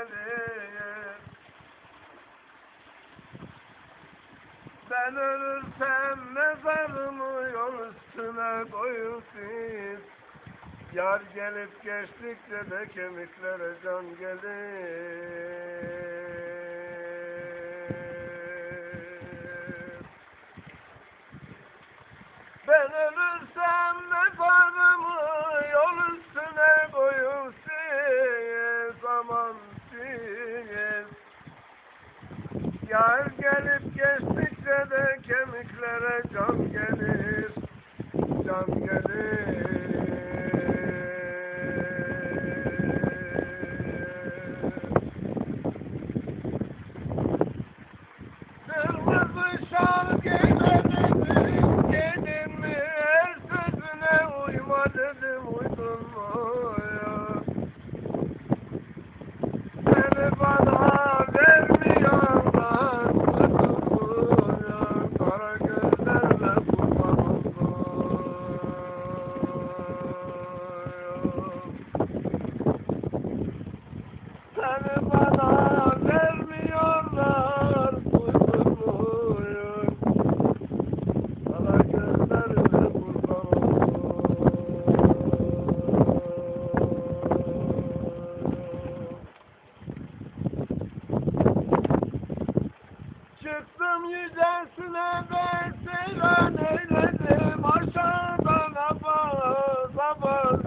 gelir Ben ölürsem mezarımı yol üstüne koyun Yar gelip geçtikçe de kemiklere can gelir. Yar gelip geçtikçe de kemiklere can gelir, can gelir. Dedim, uydun mu Çıktım yüzesine ben seyran eyledim. Aşağıdan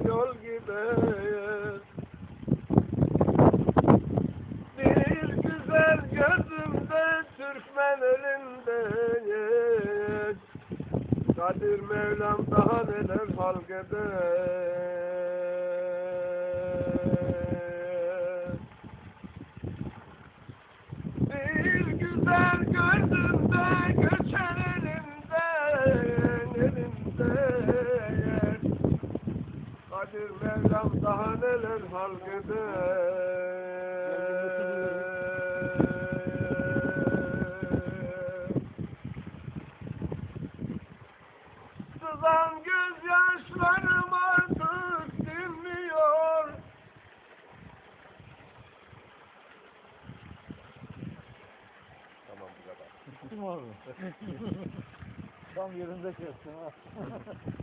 yol gider Bir güzel gözümde Türkmen elinde Kadir Mevlam daha neler halk eder daha neler halk eder Sızan gözyaşlarım artık dinmiyor Tamam bu kadar. Kim abi? Tam yerinde kestin ha.